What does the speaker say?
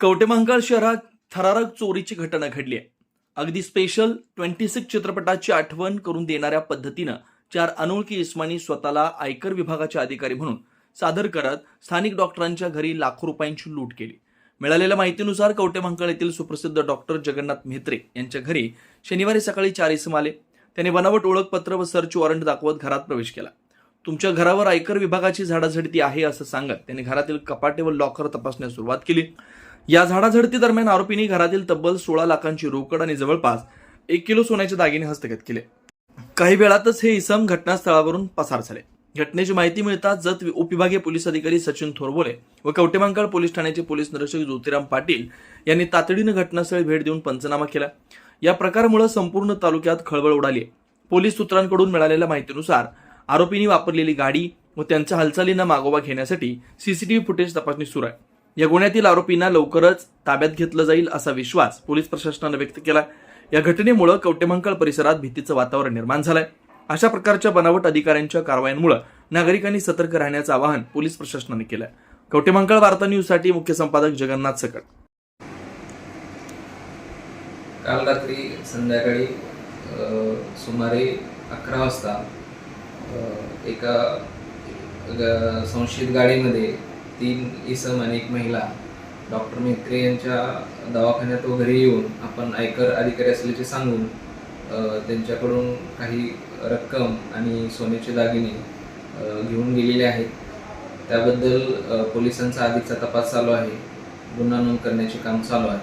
कवटेमहांकाळ शहरात थरारक चोरीची घटना घडली आहे. अगदी स्पेशल ट्वेंटी सिक्स चित्रपटाची आठवण करून देणाऱ्या पद्धतीनं चार अनोळखी इस्मानी स्वतःला आयकर विभागाचे अधिकारी म्हणून सादर करत स्थानिक डॉक्टरांच्या घरी लाखो रुपयांची लूट केली. मिळालेल्या माहितीनुसार कवटेमहांकाळ येथील सुप्रसिद्ध डॉक्टर जगन्नाथ म्हेत्रे यांच्या घरी शनिवारी सकाळी चार इसम आले. त्यांनी बनावट ओळखपत्र व सर्च वॉरंट दाखवत घरात प्रवेश केला. तुमच्या घरावर आयकर विभागाची झाडाझडती आहे असं सांगत त्यांनी घरातील कपाटे व लॉकर तपासण्यास सुरुवात केली. या झाडाझडती दरम्यान आरोपींनी घरातील तब्बल सोळा लाखांची रोकड आणि जवळपास एक किलो सोन्याचे दागिने हस्तगत केले. काही वेळातच हे इसम घटनास्थळावरून पसार झाले. घटनेची माहिती मिळताच जत उपविभागीय पोलीस अधिकारी सचिन थोरबोले व कवटेमांकाळ पोलीस ठाण्याचे पोलीस निरीक्षक ज्योतिराम पाटील यांनी तातडीनं घटनास्थळी भेट देऊन पंचनामा केला. या प्रकारामुळे संपूर्ण तालुक्यात खळबळ उडाली. पोलीस सूत्रांकडून मिळालेल्या माहितीनुसार आरोपींनी वापरलेली गाडी व त्यांच्या हालचालींना मागोवा घेण्यासाठी सीसीटीव्ही फुटेज तपासणी सुरू आहे. या गुन्ह्यातील आरोपींना लवकरच ताब्यात घेतलं जाईल असा विश्वास पोलीस प्रशासनानं व्यक्त केला या घटनेमुळे कवटेमंकाळ परिसरात भीतीचं वातावरण निर्माण झालंय. अशा प्रकारच्या बनावट अधिकाऱ्यांच्या कारवायांमुळे नागरिकांनी सतर्क राहण्याचं आवाहन पोलीस प्रशासनाने केलं कवटेमंकाळ वार्ता न्यूजसाठी मुख्य संपादक जगन्नाथ सकट. काल रात्री संध्याकाळी सुमारे अकरा वाजता एका संशयित गाडीमध्ये तीन इसम आणि एक महिला डॉक्टर मेत्रे यांच्या दवाखान्यात वगैरे येऊन आपण आयकर अधिकारी असल्याचे सांगून त्यांच्याकडून काही रक्कम आणि सोन्याचे दागिने घेऊन गेलेले आहेत. त्याबद्दल पोलिसांचा आधीचा तपास चालू आहे. गुन्हा नोंद करण्याचे काम चालू आहे.